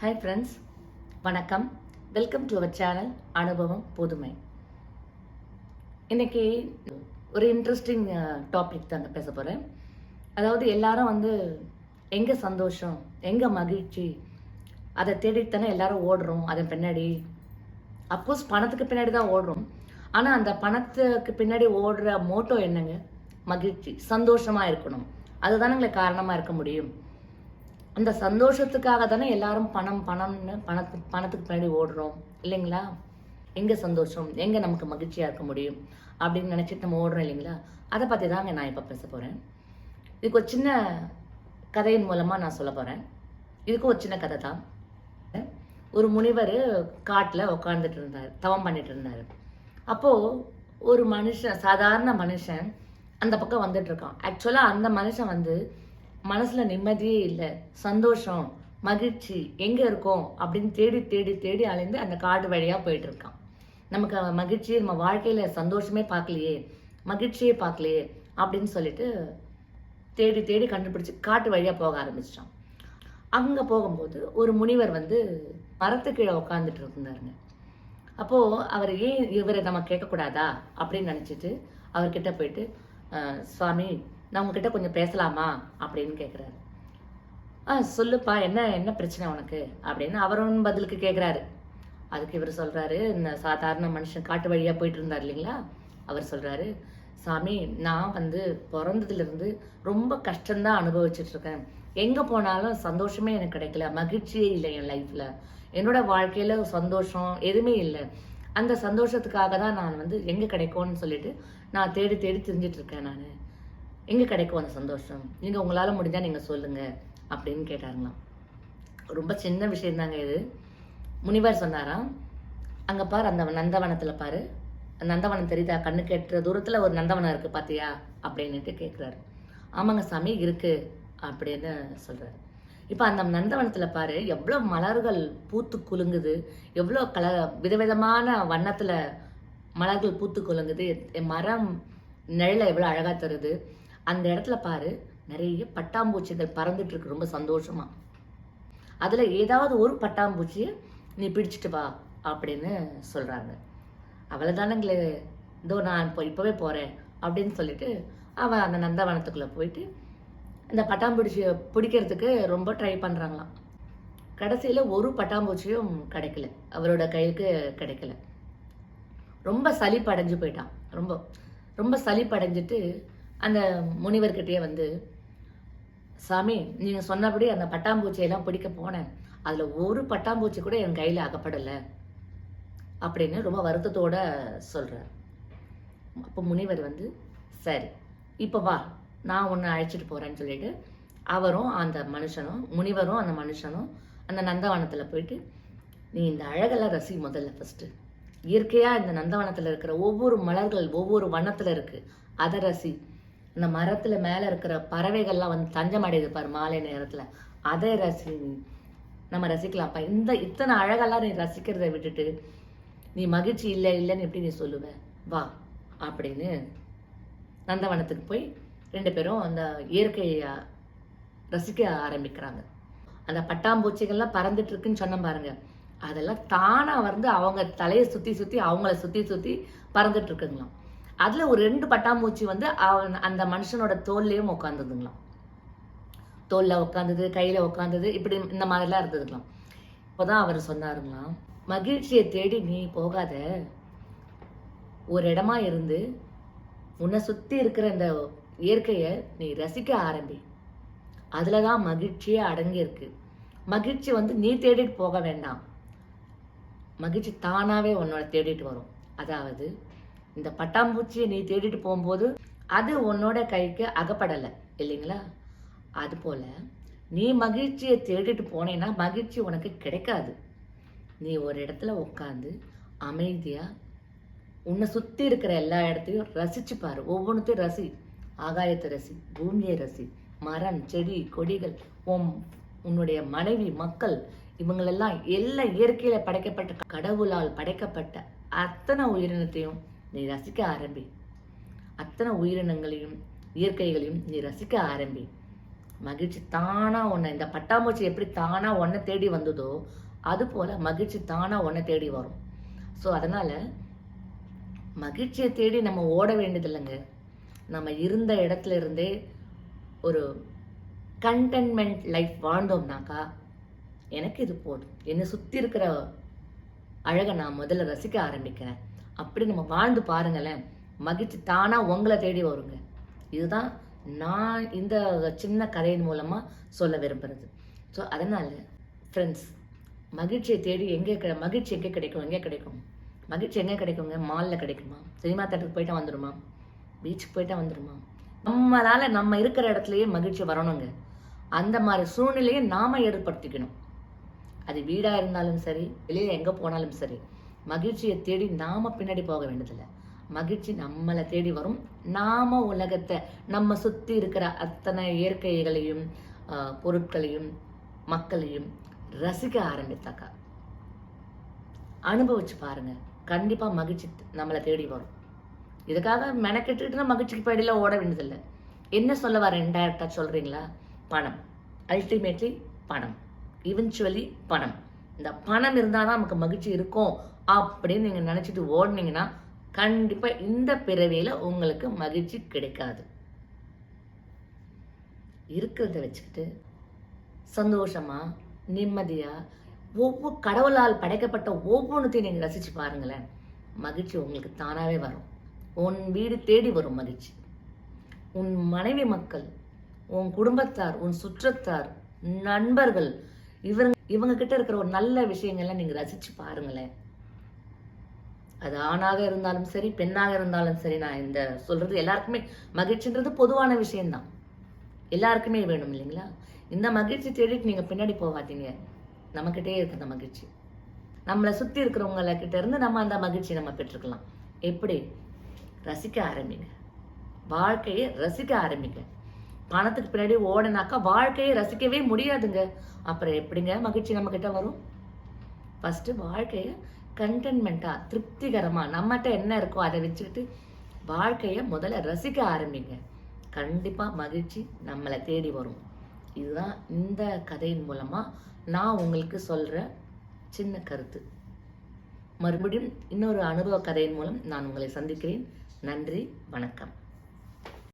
Hi friends வணக்கம். Welcome to our channel அனுபவம் புதுமை. இன்னைக்கு ஒரு இன்ட்ரெஸ்டிங் டாபிக் தாங்க பேச போகிறேன் அதாவது எல்லாரும் வந்து எங்கே சந்தோஷம் எங்கே மகிழ்ச்சி அதை தேடித்தானே எல்லாரும் ஓடுறோம் அதன் பின்னாடி. அப்கோர்ஸ் பணத்துக்கு பின்னாடி தான் ஓடுறோம். ஆனால் அந்த பணத்துக்கு பின்னாடி ஓடுற மோட்டோ என்னங்க? மகிழ்ச்சி சந்தோஷமாக இருக்கணும். அதுதானுங்களை காரணமாக இருக்க முடியும். அந்த சந்தோஷத்துக்காக தானே எல்லாரும் பணம் பணம்னு பணத்து பணத்துக்கு பின்னாடி ஓடுறோம். இல்லைங்களா? எங்கே சந்தோஷம்? எங்கே நமக்கு மகிழ்ச்சியாக இருக்க முடியும்? அப்படின்னு நினச்சிட்டு நம்ம ஓடுறோம் இல்லைங்களா? அதை பற்றி தாங்க நான் இப்போ பேச போகிறேன் இதுக்கு ஒரு சின்ன கதையின் மூலமாக நான் சொல்ல போகிறேன் இதுக்கு ஒரு சின்ன கதை தான். ஒரு முனிவர் காட்டில் உட்காந்துட்டு இருந்தார். தவம் பண்ணிட்டு இருந்தார். அப்போது ஒரு மனுஷன் சாதாரண மனுஷன் அந்த பக்கம் வந்துட்டு இருக்கான். ஆக்சுவலாக அந்த மனுஷன் வந்து மனசில் நிம்மதியே இல்லை. சந்தோஷம் மகிழ்ச்சி எங்கே இருக்கோம்? அப்படின்னு தேடி தேடி தேடி அலைந்து அந்த காடு வழியாக போயிட்டு இருக்கான் நமக்கு அவன் மகிழ்ச்சியே நம்ம வாழ்க்கையில் சந்தோஷமே பார்க்கலையே மகிழ்ச்சியே பார்க்கலையே அப்படின்னு சொல்லிட்டு தேடி தேடி கண்டுபிடிச்சி காட்டு வழியாக போக ஆரம்பிச்சிட்டான். அங்கே போகும்போது ஒரு முனிவர் வந்து மரத்து கீழே உட்காந்துட்டு இருந்தாருங்க. அப்போது அவர் ஏன் இவரை நம்ம கேட்கக்கூடாதா அப்படின்னு நினச்சிட்டு அவர்கிட்ட போயிட்டு சுவாமி நான் உங்ககிட்ட கொஞ்சம் பேசலாமா? அப்படின்னு கேட்குறாரு ஆ சொல்லுப்பா என்ன என்ன பிரச்சனை உனக்கு? அப்படின்னு அவரும் பதிலுக்கு கேட்குறாரு அதுக்கு இவர் சொல்கிறாரு இந்த சாதாரண மனுஷன் காட்டு வழியாக போயிட்டு இருந்தார் இல்லைங்களா? அவர் சொல்கிறாரு சாமி நான் வந்து பிறந்ததுலேருந்து ரொம்ப கஷ்டம்தான் அனுபவிச்சிட்ருக்கேன். இருக்கேன் போனாலும் சந்தோஷமே எனக்கு கிடைக்கல மகிழ்ச்சியே இல்லை என் லைஃப்பில் என்னோட வாழ்க்கையில் சந்தோஷம் எதுவுமே இல்லை. அந்த சந்தோஷத்துக்காக தான் நான் வந்து எங்கே கிடைக்கும்னு சொல்லிட்டு நான் தேடி தேடி தெரிஞ்சிட்டு இருக்கேன் நான். எங்க கிடைக்கும் அந்த சந்தோஷம். நீங்கள் உங்களால் முடிஞ்சால் நீங்கள் சொல்லுங்கள் அப்படின்னு கேட்டாருங்களாம் ரொம்ப சின்ன விஷயந்தாங்க இது. முனிவர் சொன்னாராம் அங்கே பாரு அந்த நந்தவனத்தில் பாரு. நந்தவனம் தெரியுதா? கண்ணுக்கு எட்டுற தூரத்தில் ஒரு நந்தவனம் இருக்குது பார்த்தியா அப்படின்னுட்டு கேட்குறாரு ஆமாங்க சாமி இருக்குது அப்படின்னு சொல்கிறார் இப்போ அந்த நந்தவனத்தில் பாரு எவ்வளோ மலர்கள் பூத்து குலுங்குது. எவ்வளோ கல விதவிதமான வண்ணத்தில் மலர்கள் பூத்து குலுங்குது. மரம் நிழல எவ்வளோ அழகாக தருது. அந்த இடத்துல பாரு நிறைய பட்டாம்பூச்சிகள் பறந்துட்டு இருக்கு ரொம்ப சந்தோஷமா. அதில் ஏதாவது ஒரு பட்டாம்பூச்சியை நீ பிடிச்சிட்டு வா அப்படின்னு சொல்கிறாங்க அவ்வளோதானங்களே இதோ நான் இப்போ இப்போவே போகிறேன் அப்படின்னு சொல்லிட்டு அவன் அந்த நந்தவனத்துக்குள்ளே போயிட்டு இந்த பட்டாம்பூச்சியை பிடிக்கிறதுக்கு ரொம்ப ட்ரை பண்ணுறாங்களாம் கடைசியில் ஒரு பட்டாம்பூச்சியும் கிடைக்கல. அவரோட கைக்கு கிடைக்கல. ரொம்ப சலிப்படைஞ்சு போயிட்டான். ரொம்ப ரொம்ப சலிப்படைஞ்சிட்டு அந்த முனிவர்கிட்டயே வந்து சாமி நீங்கள் சொன்னபடி அந்த பட்டாம்பூச்சியெல்லாம் பிடிக்க போனேன். அதில் ஒரு பட்டாம்பூச்சி கூட என் கையில் அகப்படலை. அப்படின்னு ரொம்ப வருத்தத்தோட சொல்கிறார் அப்போ முனிவர் வந்து சரி இப்போ வா நான் உன்னை அழைச்சிட்டு போகிறேன்னு சொல்லிட்டு அவரும் அந்த மனுஷனும் முனிவரும் அந்த மனுஷனும் அந்த நந்தவனத்தில் போயிட்டு நீ இந்த அழகெல்லாம் ரசி முதல்ல ஃபஸ்ட்டு இயற்கையாக இந்த நந்தவனத்தில் இருக்கிற ஒவ்வொரு மலர்கள் ஒவ்வொரு வனத்தில் இருக்குது அதை ரசி. இந்த மரத்தில் மேலே இருக்கிற பறவைகள்லாம் வந்து தஞ்சம் அடையுது பாரு மாலை நேரத்தில். அதை ரசி நம்ம ரசிக்கலாம்ப்பா. இந்த இத்தனை அழகெல்லாம் நீ ரசிக்கிறதை விட்டுட்டு நீ மகிழ்ச்சி இல்லை இல்லைன்னு எப்படி நீ சொல்லுவ? வா அப்படின்னு நந்தவனத்துக்கு போய் ரெண்டு பேரும் அந்த இயற்கையை ரசிக்க ஆரம்பிக்கிறாங்க. அந்த பட்டாம்பூச்சிகள்லாம் பறந்துட்டு இருக்குன்னு சொன்ன பாருங்க. அதெல்லாம் தானாக வந்து அவங்க தலையை சுற்றி சுற்றி அவங்கள சுற்றி சுற்றி பறந்துட்டு இருக்குங்களாம். அதில் ஒரு ரெண்டு பட்டாம்பூச்சி வந்து அவன் அந்த மனுஷனோட தோல்லையும் உட்காந்துதுங்களாம் தோலில் உட்காந்தது கையில் உட்காந்தது இப்படி இந்த மாதிரிலாம் இருந்ததுங்களாம். இப்போதான் அவர் சொன்னாருங்களாம் மகிழ்ச்சியை தேடி நீ போகாத. ஒரு இடமா இருந்து உன்னை சுற்றி இருக்கிற இந்த இயற்கையை நீ ரசிக்க ஆரம்பி. அதில் தான் மகிழ்ச்சியே அடங்கியிருக்கு. மகிழ்ச்சி வந்து நீ தேடிட்டு போக வேண்டாம். மகிழ்ச்சி தானாகவே உன்னோட தேடிட்டு வரும். அதாவது இந்த பட்டாம்பூச்சியை நீ தேடிட்டு போகும்போது அது உன்னோட கைக்கு அகப்படலை இல்லைங்களா? அது போல நீ மகிழ்ச்சியை தேடிட்டு போனேன்னா மகிழ்ச்சி உனக்கு கிடைக்காது. நீ ஒரு இடத்துல உட்காந்து அமைதியா உன்னை சுத்தி இருக்கிற எல்லா இடத்தையும் ரசிச்சு பாரு. ஒவ்வொன்றத்தையும் ரசி. ஆகாயத்தை ரசி பூமியை ரசி. மரம் செடி கொடிகள் உன் உன்னுடைய மனைவி மக்கள் இவங்களெல்லாம் எல்லா இயற்கையில படைக்கப்பட்ட கடவுளால் படைக்கப்பட்ட அத்தனை உயிரினத்தையும் நீ ரசிக்க ஆரம்பி. அத்தனை உயிரினங்களையும் இயற்கைகளையும் நீ ரசிக்க ஆரம்பி. மகிழ்ச்சி தானாக ஒன்றை இந்த பட்டாம்பூச்சி எப்படி தானாக ஒன்றை தேடி வந்ததோ அது போல் மகிழ்ச்சி தானாக ஒன்றை தேடி வரும். ஸோ அதனால் மகிழ்ச்சியை தேடி நம்ம ஓட வேண்டியதில்லைங்க. நம்ம இருந்த இடத்துல இருந்தே ஒரு கண்டென்மெண்ட் லைஃப் வாழ்ந்தோம்னாக்கா எனக்கு இது போதும். என்னை சுற்றி இருக்கிற அழகை நான் முதல்ல ரசிக்க ஆரம்பிக்கிறேன். அப்படி நம்ம வாழ்ந்து பாருங்களேன். மகிழ்ச்சி தானாக உங்களை தேடி வருங்க. இதுதான் நான் இந்த சின்ன கதையின் மூலமாக சொல்ல விரும்புகிறது ஸோ அதனால் ஃப்ரெண்ட்ஸ் மகிழ்ச்சியை தேடி எங்கே கிடை மகிழ்ச்சி எங்கே கிடைக்கும் எங்கே கிடைக்கும்? மகிழ்ச்சி எங்கே கிடைக்குங்க? மாலில் கிடைக்குமா? சினிமா தேட்டருக்கு போயிட்டா வந்துடுமா பீச்சுக்கு போயிட்டா வந்துடுமா நம்மளால் நம்ம இருக்கிற இடத்துலையே மகிழ்ச்சி வரணுங்க. அந்த மாதிரி சூழ்நிலையை நாம் ஏற்படுத்திக்கணும். அது வீடாக இருந்தாலும் சரி வெளியில் எங்கே போனாலும் சரி மகிழ்ச்சியை தேடி நாம் பின்னாடி போக வேண்டியதில்லை. மகிழ்ச்சி நம்மளை தேடி வரும். நாம உலகத்தை நம்ம சுற்றி இருக்கிற அத்தனை இயற்கைகளையும் ஆஹ், பொருட்களையும் மக்களையும் ரசிக்க ஆரம்பித்தாக்கா? அனுபவிச்சு பாருங்க. கண்டிப்பா மகிழ்ச்சி நம்மளை தேடி வரும். இதுக்காக மெனக்கெட்டுட்டு மகிழ்ச்சிக்கு படியில ஓட வேண்டியதில்லை. என்ன சொல்ல வரேன் இன்டைரக்டாக சொல்றீங்களா? பணம். அல்டிமேட்லி பணம். இவென்ச்சுவலி பணம். இந்த பணம் இருந்தால் தான் நமக்கு மகிழ்ச்சி இருக்கும் அப்படின்னு நீங்கள் நினச்சிட்டு ஓடுனீங்கன்னா கண்டிப்பாக இந்த பிறவியில் உங்களுக்கு மகிழ்ச்சி கிடைக்காது. இருக்கிறத வச்சுக்கிட்டு சந்தோஷமா நிம்மதியாக ஒவ்வொரு கடவுளால் படைக்கப்பட்ட ஒவ்வொன்றுத்தையும் நீங்கள் ரசித்து பாருங்களேன். மகிழ்ச்சி உங்களுக்கு தானாகவே வரும். உன் வீடு தேடி வரும் மகிழ்ச்சி. உன் மனைவி மக்கள் உன் குடும்பத்தார் உன் சுற்றத்தார் நண்பர்கள் இவங்க இவங்க கிட்ட இருக்கிற ஒரு நல்ல விஷயங்கள்லாம் நீங்க ரசிச்சு பாருங்களேன். அது ஆணாக இருந்தாலும் சரி பெண்ணாக இருந்தாலும் சரி நான் இந்த சொல்றது எல்லாருக்குமே மகிழ்ச்சின்றது பொதுவான விஷயம்தான். எல்லாருக்குமே வேணும் இல்லைங்களா? இந்த மகிழ்ச்சி தேடிட்டு நீங்க பின்னாடி போகாதீங்க. நம்மக்கிட்டே இருக்கு அந்த மகிழ்ச்சி. நம்மளை சுத்தி இருக்கிறவங்கள கிட்ட இருந்து நம்ம அந்த மகிழ்ச்சி நம்ம பெற்றுக்கலாம். எப்படி? ரசிக்க ஆரம்பிங்க. வாழ்க்கையை ரசிக்க ஆரம்பிங்க. பணத்துக்கு பின்னாடி ஓடனாக்கா வாழ்க்கையை ரசிக்கவே முடியாதுங்க. அப்புறம் எப்படிங்க மகிழ்ச்சி நம்ம கிட்ட வரும்? ஃபர்ஸ்ட் வாழ்க்கையை கண்டென்மெண்ட்டாக திருப்திகரமாக நம்மகிட்ட என்ன இருக்கோ அதை வச்சுக்கிட்டு வாழ்க்கையை முதல்ல ரசிக்க ஆரம்பிங்க. கண்டிப்பாக மகிழ்ச்சி நம்மளை தேடி வரும். இதுதான் இந்த கதையின் மூலமாக நான் உங்களுக்கு சொல்கிற சின்ன கருத்து. மறுபடியும் இன்னொரு அனுபவ கதையின் மூலம் நான் உங்களை சந்திக்கிறேன். நன்றி வணக்கம்.